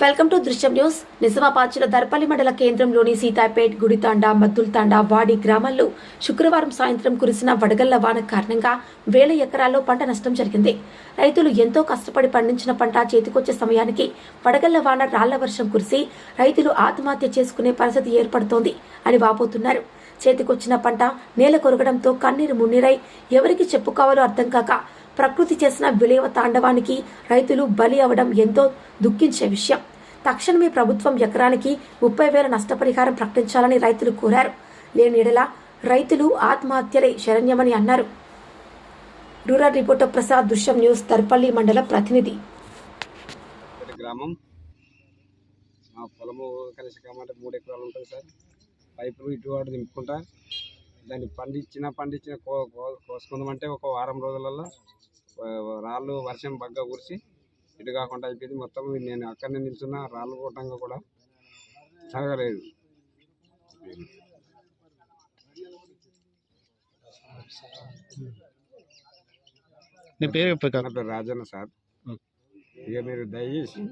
Welcome to Drishyam news. Nizamabad Darpalli మండల కేంద్రంలోని సీతాపేట్ గుడితాండ మద్దుల్తాండ వాడి గ్రామాల్లో శుక్రవారం సాయంత్రం కురిసిన వడగళ్ళ వాన కారణంగా వేల ఎకరాల్లో పంట నష్టం జరిగింది. రైతులు ఎంతో కష్టపడి పండించిన పంట చేతికొచ్చే సమయానికి వడగళ్ళ వాన రాళ్ళ వర్షం కురిసి రైతులు ఆత్మహత్య చేసుకునే పరిస్థితి ఏర్పడుతోంది అని వాపోతున్నారు. చేతికొచ్చిన పంట నేల కొరగడంతో కన్నీరు మున్నీరై ఎవరికి చెప్పుకోవాలో అర్థం కాక ప్రకృతి చేసిన విలేవ తాండవానికి రైతులు బలి అవడం ఎంతో దుఃఖించే విషయం. తక్షణమే ప్రభుత్వం ఎకరానికి ముప్పై వేల నష్టపరిహారం ప్రకటించాలని రైతులు కోరారు. లేని ఎడల రైతులు ఆత్మహత్యలే శరణ్యమని అన్నారు. రూరల్ రిపోర్టర్ ప్రసాద్ దృశ్యం న్యూస్ తర్పల్లి మండల ప్రతినిధి. గ్రామం మా పొలము కలిసి కామంటే మూడు ఎకరాలు ఉంటుంది సార్. పైపులు ఇటువంటి అటు దింపుకుంటా దాన్ని పండించిన పండించిన కో కోసుకుందామంటే ఒక వారం రోజులలో రాళ్ళు వర్షం బగ్గ కురిసి ఇటు కాకుండా అయిపోయింది. మొత్తం నేను అక్కడనే నిల్చున్నా రాళ్ళు కొట్టంగా కూడా జరగలేదు. నీ పేరు చెప్పు నా పేరు రాజన్న సార్. ఇక మీరు దయచేసి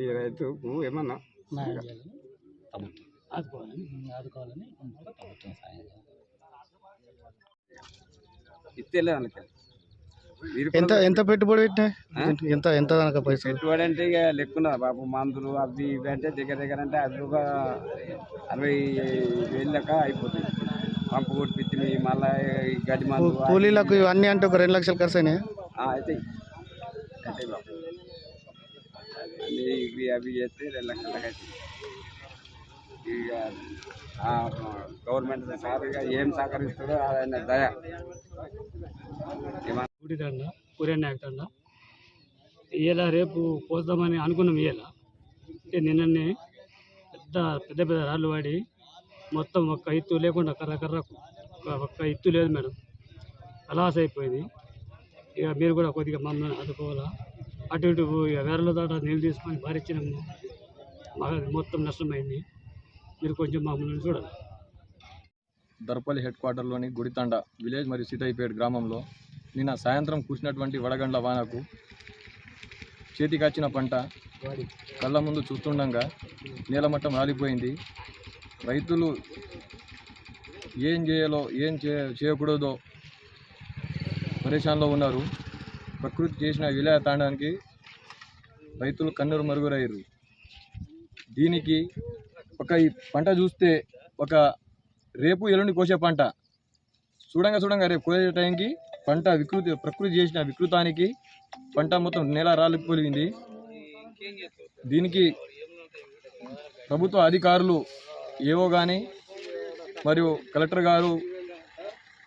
ఈ రైతుకు ఏమన్నా ఆదుకోవాలని ప్రభుత్వం సాయం చేయాలి. ఇస్తేలే అనుకో మీరు ఎంత ఎంత పెట్టుబడి పెట్టినా? ఎంత ఎంత కనుక పైసలు? పెట్టుబడి అంటే ఇక లెక్కున బాబు మందులు అవి ఇవి అంటే దగ్గర దగ్గర అంటే అవి ఒక అరవై వేలు లెక్క అయిపోతుంది పంపు కొట్టించి మళ్ళీ గడ్డి మందు కూలీలకు ఇవన్నీ అంటే ఒక రెండు లక్షలు ఖర్చు అయినాయి అవుతాయి అవుతాయి బాబు. అన్ని ఇవి అవి చేస్తే రెండు లక్షల దాకా అవుతాయి ఇక గవర్నమెంట్ సార్ ఏం సహకరిస్తారో ఆయన దయ. ఏమన్నా గుడిదండ కూరనాయకండ ఇయ్యాల రేపు పోద్దామని అనుకున్నాం ఇయ్యాల. అంటే నిన్ననే పెద్ద పెద్ద పెద్ద రాళ్ళు వాడి మొత్తం ఒక్క ఎత్తు లేకుండా కర్ర కర్రకు ఒక్క- ఎత్తు లేదు మేడం. అలాస్ అయిపోయింది. ఇక మీరు కూడా కొద్దిగా మమ్మల్ని ఆదుకోవాలా. అటు ఇటు ఇక వేరల దాట నీళ్ళు తీసుకొని భారించినాము మాకు మొత్తం నష్టమైంది. మీరు కొంచెం మమ్మల్ని చూడాలి. దర్పల్లి హెడ్ క్వార్టర్లోని గుడితండ విలేజ్ మరియు సిటైపేట్ గ్రామంలో నిన్న సాయంత్రం కురిసినటువంటి వడగండ్ల వానకు చేతికొచ్చిన పంట కళ్ళ ముందు చూస్తుండగా నేలమట్టం రాలిపోయింది. రైతులు ఏం చేయాలో ఏం చే చేయకూడదో పరేషాన్లో ఉన్నారు. ప్రకృతి చేసిన విలయ తాండానికి రైతులు కన్నీరు మరుగురయ్యారు దీనికి ఒక ఈ పంట చూస్తే ఒక రేపు ఎల్లుండి కోసే పంట. చూడంగా చూడంగా రేపు కోసే టైంకి పంట వికృతి ప్రకృతి చేసిన వికృతానికి పంట మొత్తం నేల రాలిపోయింది దీనికి ప్రభుత్వ అధికారులు ఏవో కానీ మరియు కలెక్టర్ గారు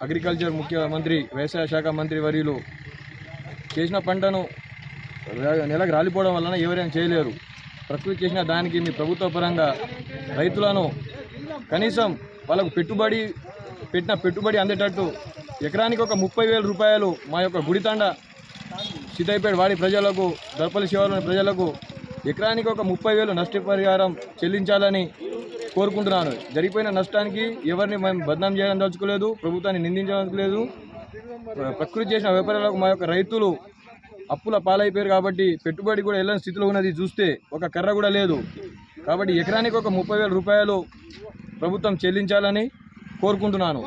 అగ్రికల్చర్ ముఖ్యమంత్రి వ్యవసాయ శాఖ మంత్రి వర్యులు చేసిన పంటను నెలకు రాలిపోవడం వలన ఎవరైనా చేయలేరు. ప్రకృతి చేసిన దానికి మీ ప్రభుత్వ పరంగా రైతులను కనీసం వాళ్ళకు పెట్టుబడి పెట్టిన పెట్టుబడి అందేటట్టు ఎకరానికి ఒక ముప్పై వేల రూపాయలు మా యొక్క గుడితండ సీతాయిపేట వాడి ప్రజలకు దర్పల్లి శివారులోని ప్రజలకు ఎకరానికి ఒక ముప్పై వేలు నష్టపరిహారం చెల్లించాలని కోరుకుంటున్నాను. జరిగిపోయిన నష్టానికి ఎవరిని మేము బదనాం చేయడం దలుచుకోలేదు ప్రభుత్వాన్ని నిందించదలుచుకోలేదు ప్రకృతి చేసిన వ్యాపారాలకు మా యొక్క రైతులు అప్పుల పాలైపోయారు కాబట్టి పెట్టుబడి కూడా వెళ్ళని స్థితిలో ఉన్నది చూస్తే ఒక కర్ర కూడా లేదు. కాబట్టి ఎకరానికి ఒక ముప్పై వేల రూపాయలు ప్రభుత్వం చెల్లించాలని కోరుకుంటున్నాను.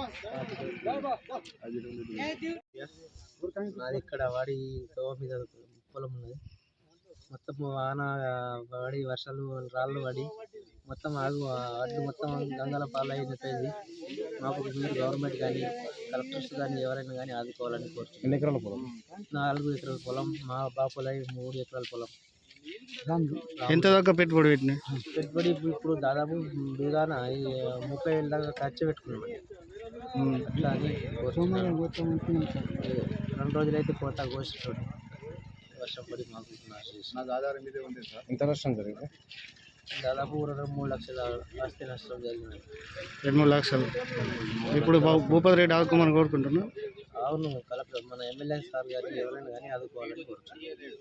మాది ఇక్కడ వాడి తోవ మీద పొలం ఉన్నది. మొత్తం వాన వాడి వర్షాలు రాళ్ళు పడి మొత్తం ఆగు అడ్డు మొత్తం గంగల పాలైపోయింది. మాకు మీరు గవర్నమెంట్ కానీ కలెక్టర్స్ కానీ ఎవరైనా కానీ ఆదుకోవాలని కోరుతున్నాను ఎన్ని ఎకరాల పొలం? నాలుగు ఎకరాల పొలం మా బాపులై మూడు ఎకరాల పొలం. ఎంత దాకా పెట్టుబడి పెట్టినా పెట్టుబడి ఇప్పుడు- దాదాపు బిగాన ముప్పై వేల దాకా ఖర్చు పెట్టుకున్నాం. అట్లా అని రెండు రోజులైతే కోత కోసేటోడు వర్షం పడి మాకు నాశనం ఎంత నష్టం జరిగింది? దాదాపు రెండు మూడు లక్షల ఆస్తి నష్టం జరిగింది. రెండు మూడు లక్షలు. ఇప్పుడు భూ- భూపతి రెడ్డి ఆదుకోమని కోరుకుంటున్నా అవును కలెక్టర్. మన ఎమ్మెల్యే సార్ గారికి ఎవరైనా కానీ ఆదుకోవాలని కోరుతున్నాను